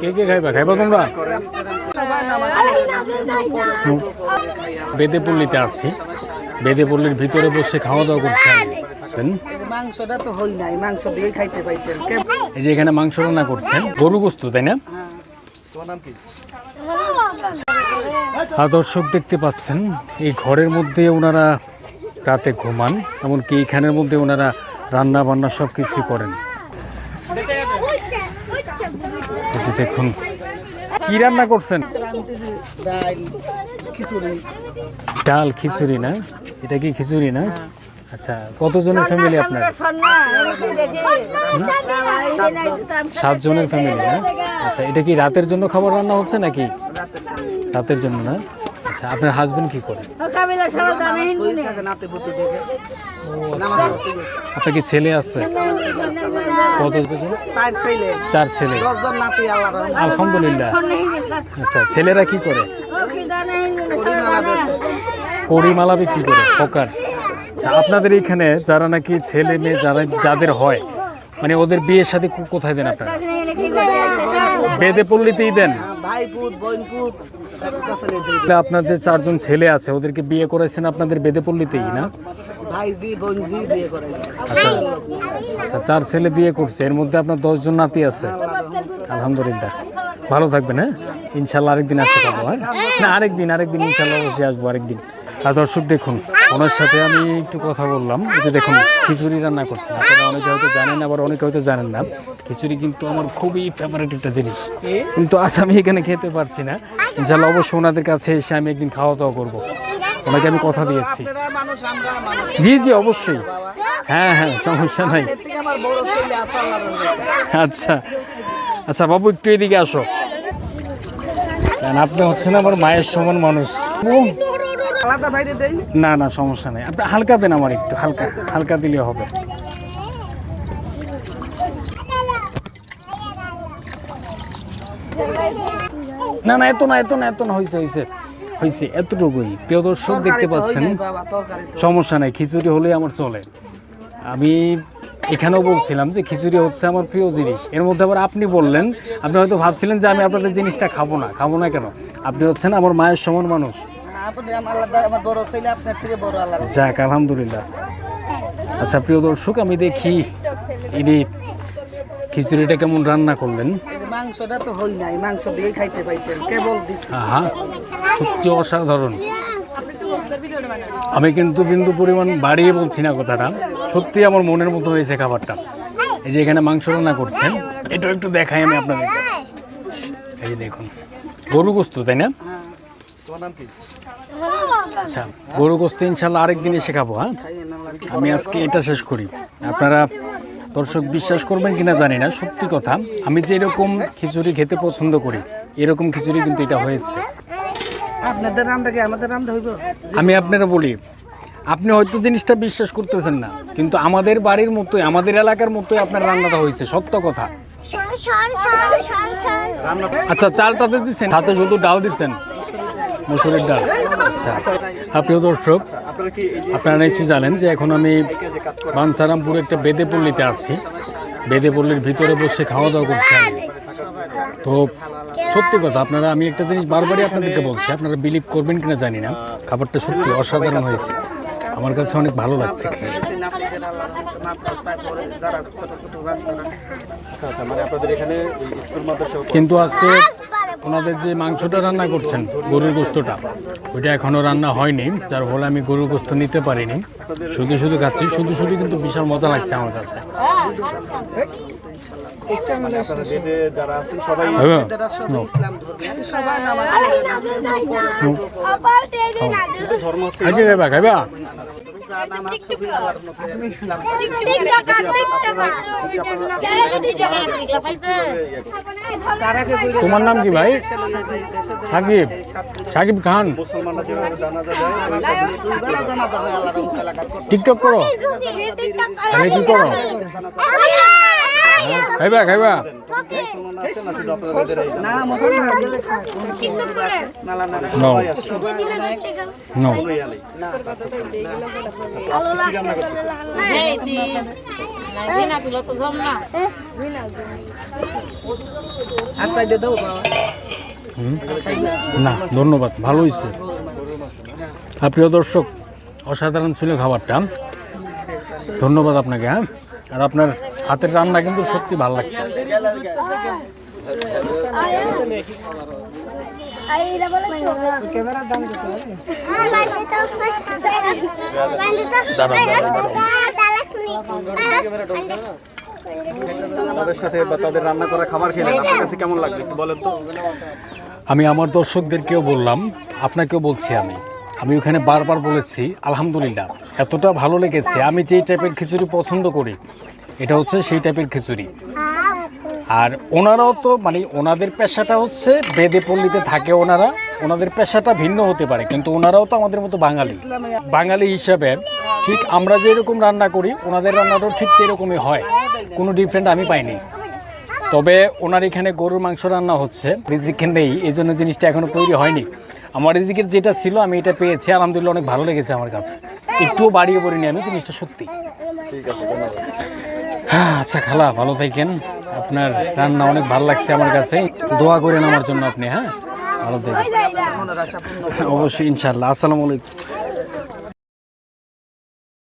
কে কে খাইবা? খাইবা তোমরা। বেদেপল্লিতে আছি। বেদেপল্লির ভিতরে বসে খাওয়া দাওয়া করছি মাংসটা তো হই নাই মাংস দিয়ে খাইতে পাইতেন। এই যে এখানে মাংস রান্না করছেন গরু গোস্ত তাই না? হ্যাঁ দর্শক দেখতে পাচ্ছেন এই ঘরের মধ্যে ওনারা রাতে ঘুমান এমনকি এইখানের মধ্যে ওনারা রান্না বান্না সব কিছু করেন। যে দেখুন। কি রান্না করছেন? ডাল, খিচুড়ি, না? এটা কি খিচুড়ি, না? আচ্ছা কতজনের ফ্যামিলি আপনার? সাতজনের ফ্যামিলি, না? আচ্ছা এটা কি রাতের জন্য খাবার রান্না হচ্ছে নাকি? রাতের জন্য, না? আচ্ছা আপনার হাজবেন্ড কি করে? দেখে আপনার কি ছেলে আছে? চার ছেলে। আলহামদুলিল্লাহ। আচ্ছা ছেলেরা কি করে? করিমালা বিক্রি করে পকার। আচ্ছা আপনাদের এখানে যারা নাকি ছেলে মেয়ে যারা যাদের হয় মানে ওদের বিয়ের সাথে কোথায় দেন আপনারা? বেদে পল্লীতেই দেন। ভাই পুত আপনার যে চারজন ছেলে আছে ওদেরকে বিয়ে করেছেন আপনাদের বেদে পল্লীতেই না? ভাইজি বোনজি বিয়ে করাইছে আচ্ছা। আচ্ছা চার ছেলে বিয়ে করছে এর মধ্যে আপনার দশজন নাতি আছে। আলহামদুলিল্লাহ। ভালো থাকবেন হ্যাঁ? ইনশাল্লাহ আরেকদিন আসতে পারব হ্যাঁ? না আরেকদিন আরেকদিন ইনশাল্লাহ অবশ্যই আসব আরেকদিন। আর দর্শক দেখুন ওনার সাথে আমি একটু কথা বললাম যে দেখুন খিচুড়ি রান্না করছেন আপনারা অনেকে হয়তো জানেন আবার অনেকে হয়তো জানেন না। খিচুড়ি কিন্তু আমার খুবই ফেভারিট একটা জিনিস। কিন্তু আজ আমি এখানে খেতে পারছি না। ইনশাল্লাহ অবশ্যই ওনাদের কাছে এসে আমি একদিন খাওয়া দাওয়া করব। ওনাকে আমি কথা দিয়েছি। আপনারা মানুষ আমরা মানুষ। জি জি অবশ্যই। হ্যাঁ হ্যাঁ সমস্যা নাই। আচ্ছা আচ্ছা বাবু একটু এদিকে আসো। কারণ আপনি হচ্ছেন আমার মায়ের সমান মানুষ। আলাদা বাইরে দেই না? না সমস্যা নেই। আপনি হালকা দেন আমার একটু হালকা হালকা দিলে হবে। না না এত না এত না এত না হয়েছে হয়েছে হয়েছে এতটুকুই। প্রিয় দর্শক দেখতে পাচ্ছেন? সমস্যা নাই খিচুড়ি হলেই আমার চলে। আমি এখানেও বলছিলাম যে খিচুড়ি হচ্ছে আমার প্রিয় জিনিস। এর মধ্যে আবার আপনি বললেন আপনি হয়তো ভাবছিলেন যে আমি আপনাদের জিনিসটা খাব না। খাব না কেন? আপনি হচ্ছেন আমার মায়ের সমান মানুষ। আপনি আমার আলাদা আমার বড় ছেলে আপনার থেকে বড় আল্লাহ। যাক আলহামদুলিল্লাহ। আচ্ছা প্রিয় দর্শক আমি দেখি ইনি খিচুড়িটা কেমন রান্না করলেন। মাংসটা তো হই নাই মাংস দিয়ে খাইতে পাইতেন কেবল দিচ্ছি সত্যি অসাধারণ। আমি কিন্তু বিন্দু পরিমাণ বাড়িয়ে বলছি না কথাটা সত্যি আমার মনের মতো হয়েছে খাবারটা। এই যে এখানে মাংস রান্না করছেন এটা একটু দেখাই আমি আপনাদেরকে এই দেখুন গরু গোস্ত তাই না? আচ্ছা গরু গোস্ত ইনশাল্লাহ আরেকদিন এসে খাব হ্যাঁ? আমি আজকে এটা শেষ করি। আপনারা দর্শক বিশ্বাস করবেন কিনা জানি না সত্যি কথা। আমি যে এরকম খিচুড়ি খেতে পছন্দ করি এরকম খিচুড়ি কিন্তু এটা হয়েছে। আপনাদের আমাদের হইব? আমি আপনারা বলি আপনি হয়তো জিনিসটা বিশ্বাস করতেছেন না কিন্তু আমাদের বাড়ির মতোই আমাদের এলাকার মতোই আপনার রান্নাটা হয়েছে সত্য কথা। আচ্ছা চালটাতে দিচ্ছেন সাথে শুধু ডাল দিচ্ছেন মুসুরির ডাল। আচ্ছা। আপনিও দর্শক, আপনারা নিশ্চয়ই জানেন যে এখন আমি বানসারামপুর একটা বেদে বেদেপল্লিতে আছি। বেদেপল্লির ভিতরে বসে খাওয়া দাওয়া করছি আমি। তো সত্যি কথা, আপনারা, আমি একটা জিনিস বারবারই আপনাদেরকে বলছি, আপনারা বিলিভ করবেন কিনা জানি না। খাবারটা সত্যি অসাধারণ হয়েছে। আমার কাছে অনেক ভালো লাগছে কিন্তু আজকে ওনাদের যে মাংসটা রান্না করছেন গরুর গোস্তটা ওইটা এখনও রান্না হয়নি যার ফলে আমি গরুর গোস্ত নিতে পারিনি। শুধু শুধু খাচ্ছি শুধু শুধু কিন্তু বিশাল মজা লাগছে আমার কাছে। আপনারা বেদে যারা আছেন সবাই হ্যাঁ? খাইবা? তোমার নাম কি ভাই সাকিব সাকিব খান হয়। টিকটক করো তুমি কি করো হ্যাঁ, খাইবা খাইবা। না ধন্যবাদ ভালো হয়েছে আর প্রিয় দর্শক অসাধারণ ছিল খাবারটা। ধন্যবাদ আপনাকে হ্যাঁ? আর আপনার হাতের রান্না কিন্তু সত্যি ভালো লাগছে। তাদের সাথে বা তাদের রান্না করা খাবার খেলেন আপনার কাছে কেমন লাগবে একটু বলেন তো। আমি আমার দর্শকদেরকেও বললাম আপনাকেও বলছি আমি। আমি ওখানে বারবার বলেছি আলহামদুলিল্লাহ এতটা ভালো লেগেছে। আমি যেই টাইপের খিচুড়ি পছন্দ করি এটা হচ্ছে সেই টাইপের খিচুড়ি। আর ওনারাও তো মানে ওনাদের পেশাটা হচ্ছে বেদে পল্লীতে থাকে ওনারা, ওনাদের পেশাটা ভিন্ন হতে পারে, কিন্তু ওনারাও তো আমাদের মতো বাঙালি। বাঙালি হিসাবে ঠিক আমরা যেরকম রান্না করি, ওনাদের রান্নাটাও ঠিক এরকমই হয়, কোনো ডিফারেন্ট আমি পাইনি। তবে ওনার এখানে গরুর মাংস রান্না হচ্ছে, রিজিকে নেই এই জন্য জিনিসটা এখনও তৈরি হয়নি। আমার রিজিকের যেটা ছিল, আমি এটা পেয়েছি, আলহামদুলিল্লাহ অনেক ভালো লেগেছে আমার কাছে। একটুও বাড়িয়ে পড়িনি আমি, জিনিসটা সত্যি। ঠিক আছে আচ্ছা খালা ভালো থাকেন। আপনার রান্না অনেক ভালো লাগছে আমার কাছে। দোয়া করেন আমার জন্য আপনি হ্যাঁ? ভালো থাকেন। অবশ্যই ইনশাল্লাহ আসসালামু আলাইকুম।